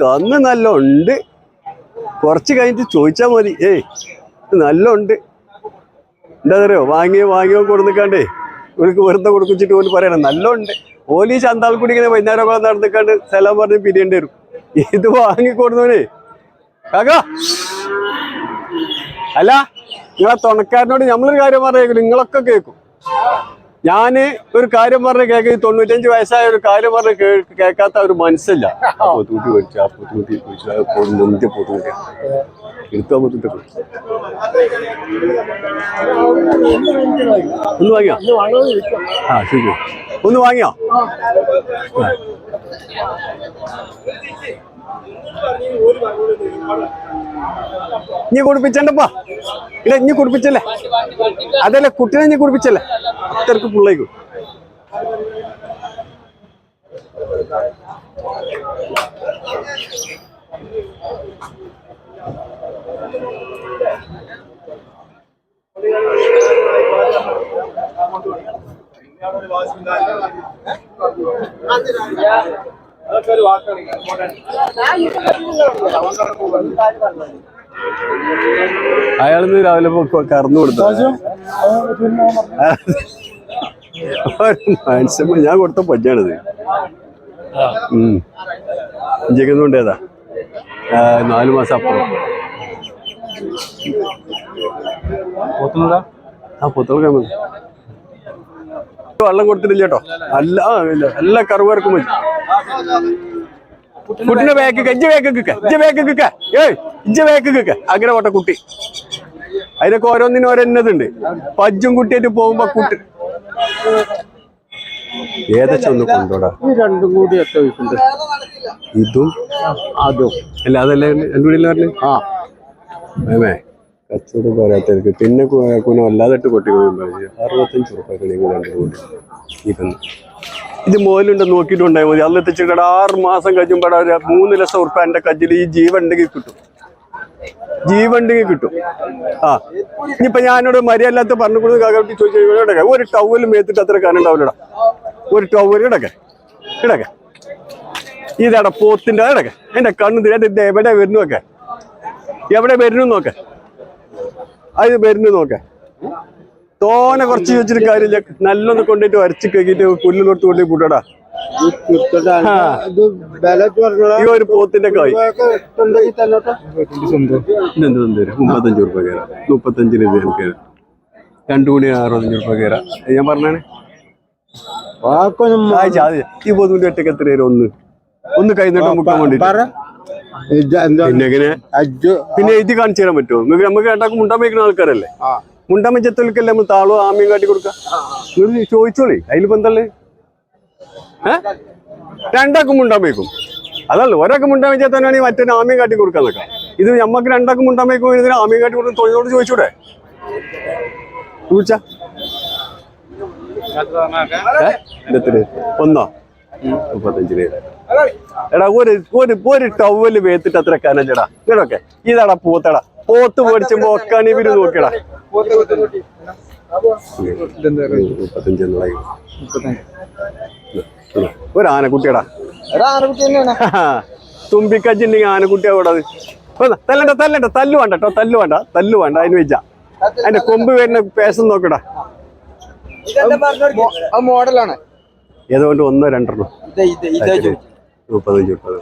കന്ന് നല്ല ഉണ്ട് കുറച്ച് കഴിഞ്ഞിട്ട് ചോദിച്ചാൽ മതി. ഏയ് നല്ല ഉണ്ട് എന്താ പറയുക വാങ്ങിയോ വാങ്ങിയോ കൊടുന്നിക്കാണ്ടേ. ഇവർക്ക് വെറുതെ കൊടുക്കിച്ചിട്ട് ഓൽ പറയണം നല്ല ഉണ്ട് ഓലി ചന്താൽക്കുടി കൂടി ഇങ്ങനെ വൈകുന്നേരം ഒക്കെ നടന്നിക്കാണ്ട് സ്ഥലം പറഞ്ഞ് പിരിയേണ്ടി വരും. ഇത് വാങ്ങിക്കൊടുന്നവനെ കാക്കാ. അല്ല നിങ്ങളെ തുണക്കാരനോട് നമ്മളൊരു കാര്യം പറഞ്ഞേക്കും നിങ്ങളൊക്കെ കേൾക്കും. ഞാൻ ഒരു കാര്യം പറഞ്ഞ് കേൾക്ക തൊണ്ണൂറ്റഞ്ച് വയസ്സായ ഒരു കാര്യം പറഞ്ഞ് കേൾക്കാത്ത ഒരു മനസ്സില്ല. ഒന്ന് വാങ്ങിയോ? ആ ശരി. വാങ്ങിയോ. ഇനി കുടിപ്പിച്ചണ്ടപ്പാ? ഇല്ല ഇനി കുടിപ്പിച്ചല്ലേ? അതല്ലേ കുട്ടിനെ ഇനി കുടിപ്പിച്ചല്ലേ? അത്രയ്ക്ക് പിള്ളേക്കും അയാളിന്ന് രാവിലെ കറന്നു കൊടുത്തു മനസ്സിലാ ഞാൻ കൊടുത്ത പഞ്ചാണിത് ജഗന്നുണ്ട് ഏതാ? നാലു മാസം അപ്പുറം. ആ പുത്തളക്കാൻ മതി വെള്ളം കൊടുത്തിട്ടില്ല കേട്ടോ. അല്ല ഇല്ല. എല്ലാ കറുവർക്കും മതി കുട്ടിന്റെ ബാക്ക് ഇജ്ജ ബാക്ക് കിക്ക ഇജ്ജ ബാക്ക് കിക്ക ഏയ് ഇജ്ജ ബാക്ക് കിക്ക അങ്ങനെ പോട്ടെ കുട്ടി. അതിനൊക്കെ ഓരോന്നിനും ഓരോന്നതുണ്ട് പജ്ജും കുട്ടിയായിട്ട് പോകുമ്പോ കുട്ടി ഏതച്ച ഒന്ന് കൊണ്ടോടാ രണ്ടും കൂടി അത്യാവശ്യമുണ്ട് ഇതും അതും. അല്ല അതല്ലേ എന്റെ വീട്ടിൽ പറഞ്ഞു? ആ. മേമേ കച്ചവടം പോരാത്തവർക്ക് പിന്നെ കുന അല്ലാതെട്ട് കൊട്ടി അറുപത്തഞ്ച് ഉറുപ്പൊക്കെ രണ്ട് കൂടി ഇപ്പം ഇത് മോലുണ്ട് നോക്കിയിട്ടുണ്ടായി മതി. അന്ന് എത്തിച്ചിട്ട് ആറ് മാസം കഴിയുമ്പോൾ ഒരു മൂന്ന് ലക്ഷം ഉറുപ്പ എന്റെ കജ്ജിൽ ഈ ജീവൻ ഉണ്ടെങ്കിൽ കിട്ടും. ജീവൻ ഉണ്ടെങ്കിൽ കിട്ടും. ആ. ഇനിയിപ്പൊ ഞാനോട് മര്യാദല്ലാത്ത പറഞ്ഞു കൊടുത്ത് കാക്കി ചോദിച്ചു ഒരു ടവലും മേത്തിട്ട് അത്ര കാനുണ്ടാവില്ലടാ ഒരു ടവൽ ഇടക്കെ ഇടക്കെ ഇതാടാ പോത്തിന്റെ ഇടക്കെ എന്റെ കണ്ണ് തിരിയാട്ട് എവിടെ വരുന്നു ഒക്കെ? എവിടെ വരുന്നു നോക്കെ. അത് വരുന്നു നോക്കെ. തോനെ കുറച്ച് ചോദിച്ചിട്ട് കാര്യമില്ല. നല്ലൊന്ന് കൊണ്ടിട്ട് വരച്ച് കഴിഞ്ഞിട്ട് പുല്ലിലോട്ട് കൊണ്ടുപോയി കൂട്ടടാ ഈ ഒരു പോത്തിന്റെ കായ് മുപ്പത്തഞ്ച് രൂപ കയറാം. മുപ്പത്തഞ്ചിന് ഇത് എനിക്ക് രണ്ടു മണി അറുപത്തഞ്ച് രൂപ കയറാം. ഞാൻ പറഞ്ഞാണ്. ഈ ഒറ്റയ്ക്ക് എത്ര തരും ഒന്ന്. ഒന്ന് കൈ നീട്ടം മുക്കാൻ എന്താ? പിന്നെ പിന്നെ എഴുതി കാണിച്ചു തരാൻ പറ്റുമോ? നിങ്ങൾക്ക് നമുക്ക് രണ്ടാക്കും മുണ്ടാൻ വയ്ക്കുന്ന ആൾക്കാരല്ലേ? മുണ്ടാൻ വെച്ചത്തോൽക്കല്ലേ നമ്മൾ താളോ ആമയും കാട്ടി കൊടുക്കാം നിങ്ങൾ ചോദിച്ചോളി. അതിലിപ്പോ എന്തല്ലേ ഏ? രണ്ടാക്കും മുണ്ടാൻ വയ്ക്കും അതല്ല ഒരാൾക്ക് മുണ്ടാൻ വെച്ചാൽ തന്നെയാണെങ്കിൽ മറ്റേ ആമയും കാട്ടി കൊടുക്കാൻ നിൽക്കാം ഇത് നമ്മക്ക് രണ്ടാക്കും മുണ്ടാൻ വയ്ക്കുമ്പോൾ ഇതിന് ആമയും കാട്ടി കൊടുക്കുന്ന തൊഴിലോട് ചോദിച്ചൂടെ? ചോദിച്ചാ? ഒന്നോ? മുപ്പത്തഞ്ചിന് എടാ ഒരു ഒരു ഒരു ടവൽ വേത്തിട്ട് അത്ര കനഞ്ചടാ കേടൊക്കെ ഇതാടാ പോത്തടാ. പോത്ത് പേടിച്ച് ഒക്കാണ് ഇവർ നോക്കിയടാ. മുപ്പത്തഞ്ച്. എന്നുള്ള ഒരു ആനക്കുട്ടിയടാ. ആനക്കുട്ടി ആനക്കുട്ടിയാ കൂടാത് തല്ലണ്ട തല്ലണ്ട തല്ലു വേണ്ട കേട്ടോ തല്ലു വേണ്ട തല്ലു വേണ്ട അതിന് വെച്ച അതിന്റെ കൊമ്പ് വരുന്ന പേശം നോക്കടാ. ആ മോഡലാണ്. ഏതുകൊണ്ട് ഒന്നോ രണ്ടെണ്ണോ. ഇത് ഇത് ഇത് മുപ്പത്തഞ്ച് മുപ്പത്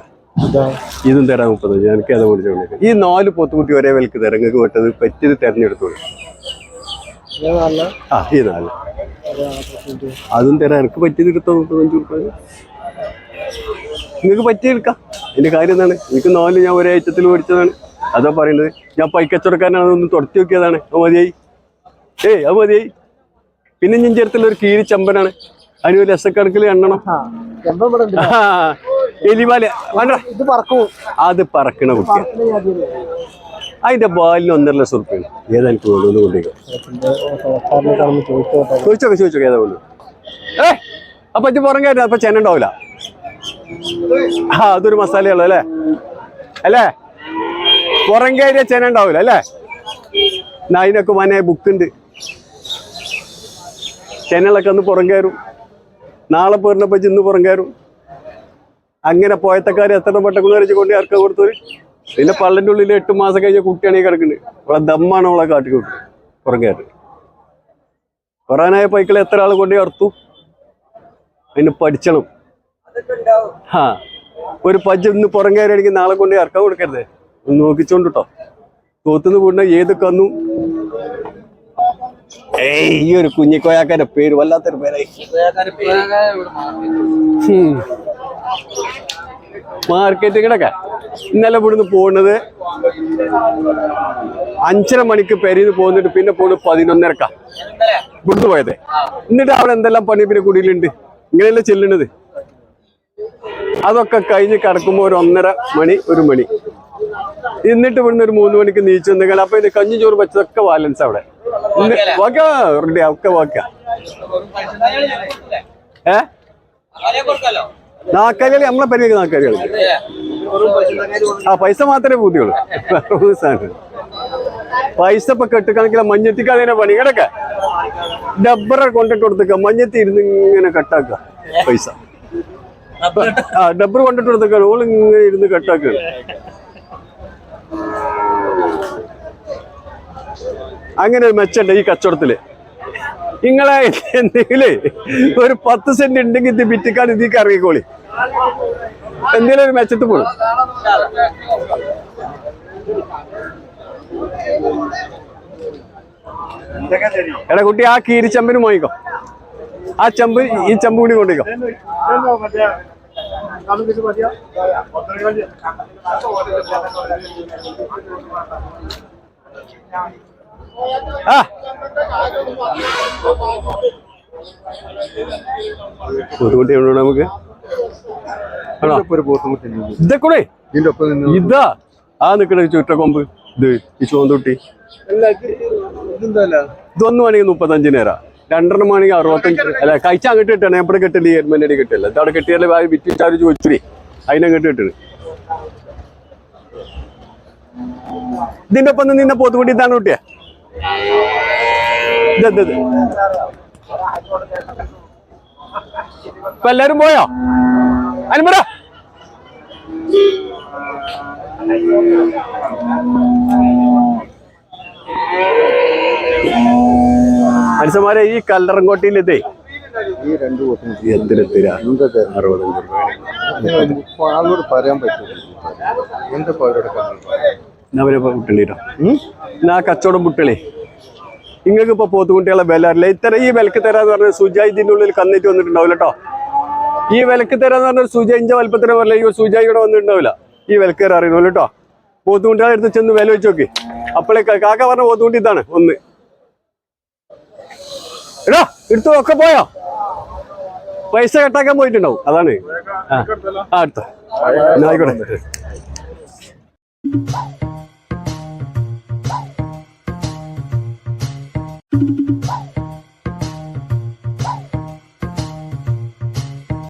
ഇതും. തരാം മുപ്പത്തഞ്ച് എനിക്ക് അത് വിളിച്ചോണ്ട് ഈ നാല് പോത്തുകുട്ടി ഒരേ വിലക്ക് തരങ്ങൾക്ക് വിട്ടത് പറ്റിയത് തെരഞ്ഞെടുത്തോളൂ ആ ഈ നാല് അതും തരാം. എനിക്ക് പറ്റിയത് എടുത്തോ മുപ്പത്തഞ്ച് നിങ്ങൾക്ക് പറ്റിയെടുക്കാം എന്റെ കാര്യം എന്താണ്? എനിക്ക് നാല് ഞാൻ ഒരേ ഐറ്റത്തിൽ മേടിച്ചതാണ്. അതാ പറയുന്നത്. ഞാൻ പൈക്കച്ചവടക്കാരനാണ്. അതൊന്ന് തുടച്ചു നോക്കിയതാണ്. അത് മതിയായി. ഏയ് അത് മതിയായി. പിന്നെ ഞാൻ ചേർത്തുള്ള ഒരു കീരി ചമ്പനാണ്. അതിന് ഒരു രസക്കണക്കിൽ എണ്ണണം. എലിമാല. വേണ്ട. ഇത് പറക്കൂ. അത് പറക്കണ കുട്ടി. അതിന്റെ ബാലിന് ഒന്നര ലക്ഷം റുപ്യാണ് ഏതാ എനിക്ക് വേണമെന്ന് കൊണ്ടേക്കോ ചോദിച്ചോക്കെ ചോദിച്ചോക്കെ ഏതാ വേണ്ടു ഏ അപ്പൊ ഇത് പുറം കയറ്റാ അപ്പൊ ചെന ഉണ്ടാവില്ല ആ അതൊരു മസാലയുള്ളൂ അല്ലേ? അല്ലേ? പുറം കയറിയ ചെന ഉണ്ടാവില്ല അല്ലേ? അതിനൊക്കെ മനെ ബുക്കുണ്ട് ചെനകളൊക്കെ ഒന്ന് പുറം കയറും. നാളെ പോരുന്നപ്പോ ചെന്ന് പുറം കയറും. അങ്ങനെ പോയത്തക്കാർ എത്ര പെട്ടെന്ന് വരച്ച് കൊണ്ട് ഇറക്ക കൊടുത്തു പിന്നെ പള്ളിന്റെ ഉള്ളിൽ എട്ട് മാസം കഴിഞ്ഞ കുട്ടിയാണെങ്കിൽ കിടക്കുന്നുണ്ട് അവളെ ദമ്മാണ് അവളെ കാട്ടി കൊടുത്തു. പുറകേട്ട് കൊറാനായ പൈക്കളെ എത്ര ആൾ കൊണ്ട് അർത്തു അതിന് പഠിച്ചണം. ആ ഒരു പജ്ജ് ഇന്ന് പുറങ്കേറാണെങ്കിൽ നാളെ കൊണ്ട് ഇറക്കാൻ കൊടുക്കരുത്. ഒന്ന് നോക്കിച്ചോണ്ട് കേട്ടോ തോത്തുനിന്ന് കൂടുന്ന ഏത് കന്നു? ഏയ് ഈ ഒരു കുഞ്ഞിക്കോയാക്കാന്റെ പേര് വല്ലാത്തൊരു പേരായി. മാർക്കറ്റ് മാർക്കറ്റുകളൊക്കെ ഇന്നലെ ഇവിടുന്ന് പോകുന്നത് അഞ്ചര മണിക്ക് പെരിന്ന് പോകുന്നിട്ട് പിന്നെ പോകുന്നത് പതിനൊന്നരക്ക. ഇവിടുന്ന് പോയത്. എന്നിട്ട് അവിടെ എന്തെല്ലാം പണി പിന്നെ കുടിയിലുണ്ട്? ഇങ്ങനെയല്ലേ ചെല്ലുന്നത്? അതൊക്കെ കഴിഞ്ഞ് കിടക്കുമ്പോൾ ഒരു ഒന്നര മണി ഒരു മണി. എന്നിട്ട് ഇവിടുന്ന് ഒരു മൂന്ന് മണിക്ക് നീച്ചു വന്നെങ്കിൽ അപ്പൊ ഇത് കഞ്ഞി ചോറ് വെച്ചതൊക്കെ ബാലൻസ് അവിടെ. വാക്കാ ഒക്കെ വാക്കാ ഏ? നാക്കാലികളി നമ്മളെ പരിചയം നാക്കാലികളി. ആ പൈസ മാത്രമേ സാധനം. പൈസ ഇപ്പൊ മഞ്ഞത്തിക്ക് അതിനെ പണി. കിടക്ക. ഡബ്ബറെ കൊണ്ടിട്ട് കൊടുത്തേക്ക. മഞ്ഞത്തി ഇരുന്ന് ഇങ്ങനെ കട്ടാക്ക പൈസ. ആ ഡബ്ബർ കൊണ്ടിട്ട് കൊടുത്തേക്ക. ഓൾ ഇങ്ങനെ ഇരുന്ന് കട്ടാക്ക അങ്ങനെ ഒരു മെച്ചണ്ട് ഈ കച്ചവടത്തിൽ. നിങ്ങളെ എന്തെങ്കിലും ഒരു പത്ത് സെന്റ് ഉണ്ടെങ്കിൽ ഇത് വിറ്റിക്കാൻ ഇതിക്ക് എന്തെങ്കിലും ഒരു മെച്ചത്ത് പോകും എടാ കുട്ടി ആ കീരിച്ചമ്പിന് മോയിക്കോ ആ ചെമ്പ് ഈ ചെമ്പ് കൂടി കൊണ്ടിക്കോ ആ. ഉണ്ടോ നമുക്ക്? ഇതൊക്കെ ഇതാ ആ നിക്കണ ചുറ്റക്കൊമ്പ് ഇത് ഈ ചുവന്തൊട്ടി ഇതൊന്നും ആണെങ്കിൽ മുപ്പത്തഞ്ചിന് തരാം. രണ്ടെണ്ണം ആണെങ്കിൽ അറുപത്തഞ്ച്. അല്ല കഴിച്ച അങ്ങോട്ട് കിട്ടണം. എപ്പോഴും കിട്ടില്ല ഈ അടി കിട്ടില്ല. ഇതവിടെ കിട്ടിയാലേ ആ വിറ്റ് ചാര് ചോദിച്ചു അതിനങ്ങോട്ട് കിട്ടണേ. ഇതിന്റെ ഒപ്പം നിന്ന പോത്തുകുട്ടി ഇതാണ് കുട്ടിയെ. ഇത് ഇത് ഇത്. ഇപ്പൊ എല്ലാരും പോയോ? അനുമറ മനുഷ്യന്മാരെ ഈ കല്ലറങ്കോട്ടയിൽ ഇതേ ഈ രണ്ട് ബോട്ടുമുട്ടി എത്തിരെത്തിര എന്താ തരം അറുപത്തഞ്ച് രൂപ ആളോട് പറയാൻ പറ്റില്ല. എന്താ അവരോട് എന്നാ കച്ചവടം പുട്ടളി നിങ്ങൾക്ക് ഇപ്പൊ പോത്തുകുട്ടികളെ വില അറിയില്ല? ഇത്ര ഈ വിലക്ക് തരാന്ന് പറഞ്ഞ സുജായി ഉള്ളിൽ കന്നിട്ട് വന്നിട്ടുണ്ടാവില്ല കേട്ടോ ഈ വിലക്ക് തരാന്ന് പറഞ്ഞ സുജ ഇഞ്ച വലുപ്പത്തിന് പറഞ്ഞ ഈ സുജായി ഇവിടെ വന്നിട്ടുണ്ടാവില്ല. ഈ വിലക്ക് തരാൻ അറിയുന്നു കേട്ടോ. പോത്തുകുട്ടികളെ എടുത്ത് ചെന്ന് വില വെച്ച് നോക്കി. അപ്പോഴേ കാക്ക പറഞ്ഞ പോത്തുകുട്ടി ഇതാണ് ഒന്ന്. എടാ എടുത്തു ഒക്കെ പോയോ? പൈസ കെട്ടാക്കാൻ പോയിട്ടുണ്ടാവും. അതാണ്. ആ അടുത്ത എന്നാ ആയിക്കോട്ടെ.